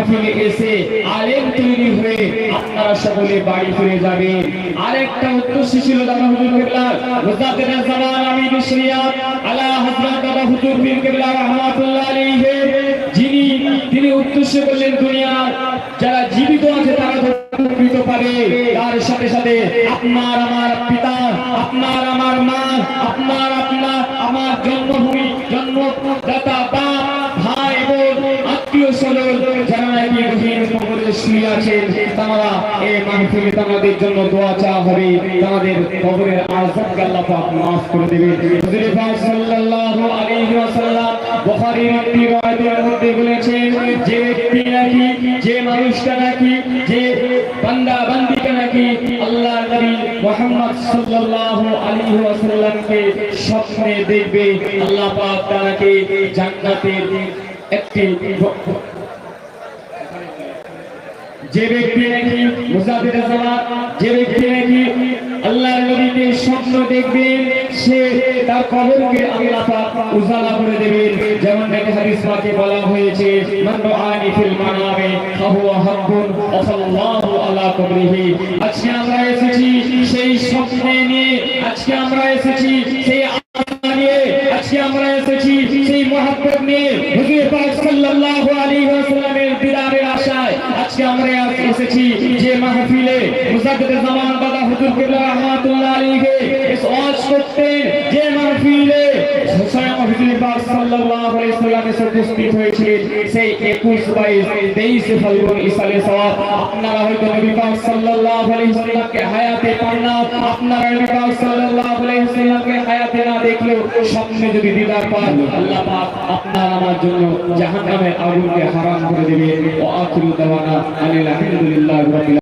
মাহফিলে এসে আলেম তৈরি হয়ে আপনারা সকলে বাড়ি ফিরে যাবে আরেকটা উদ্দেশ্য ছিল দাদা হুজুর কেবলা মুজাদ্দিদ জামান আমি বিশরিয়াত, আলা হযরত দাদা হুজুর পীর কেবলা রাহমাতুল্লাহ আলাইহি। যিনি, তিনি উদ্দেশ্য করলেন দুনিয়ার, যারা জীবিত আছে তারা উপকৃত পাবে। তার সাথে সাথে আপনার আমার পিতা, আপনার আমার মা, আপনার আপনার, আমার জন্মভূমি, জন্মদাতা বাপ আত্মীয় যারা নাকি গভীর কবরে শুয়ে আছেন তারা এই মাহফিলে তাদের জন্য দোয়া চাওয়া হবে তাদের কবরের আযাবকে আল্লাহ পাক মাফ করে দেবেন হুজুর পাক সাল্লাল্লাহু আলাইহি ওয়াসাল্লাম বুখারীর একটি মধ্যে বলেছেন যে ব্যক্তি নাকি যে মানুষটা নাকি যে বান্দা বান্দিকে নাকি আল্লাহ নবী মুহাম্মদ সাল্লাল্লাহু আলাইহি ওয়াসাল্লামকে স্বপ্নে দেখবে আল্লাহ পাক তাকে জান্নাতের একটি যে ব্যক্তি নাকি মুসাফির যে ব্যক্তি নাকি আল্লাহর নবীকে স্বপ্ন দেখবেন সে তার কবরকে আল্লাহ পাক উজালা করে দেবেন যেমন নাকি হাদিস পাকে বলা হয়েছে, মান রাআনি ফিল মানামে ফাহুয়া হাক্কুন ওয়া সাল্লাল্লাহু আলা কবরিহি। আজকে আমরা এসেছি সেই স্বপ্নে নিয়ে, আজকে আমরা এসেছি সেই আজকে আমরা এসেছি সেই মহব্বত নিয়ে হুজুর পাক সাল্লাল্লাহু আলাইহি ওয়াসাল্লামের দিদারের আশায়। আজকে আমরা এসেছি যে মাহফিলে মুজাদ্দিদ জামান দাদা হুজুর কিবলা রাহমাতুল্লাহ আলাইহি। ইস ওয়াজ করতেন যে মাহফিলে স্বয়ং হুজুর পাক সাল্লাল্লাহু আলাইহি ওয়াসাল্লাম এসে উপস্থিত হয়েছিলেন, সেই 21 22 23 ফাল্গুন ইসালে সওয়াব। আপনারা হয়তো আপনারা আলাইহি ওয়াসাল্লামকে হায়াতে না দেখলেও স্বপ্নে যদি দিদার পান, আল্লাহ পাক আপনার আমার জন্য আগুনকে হারাম করে আলহামদুলিল্লাহ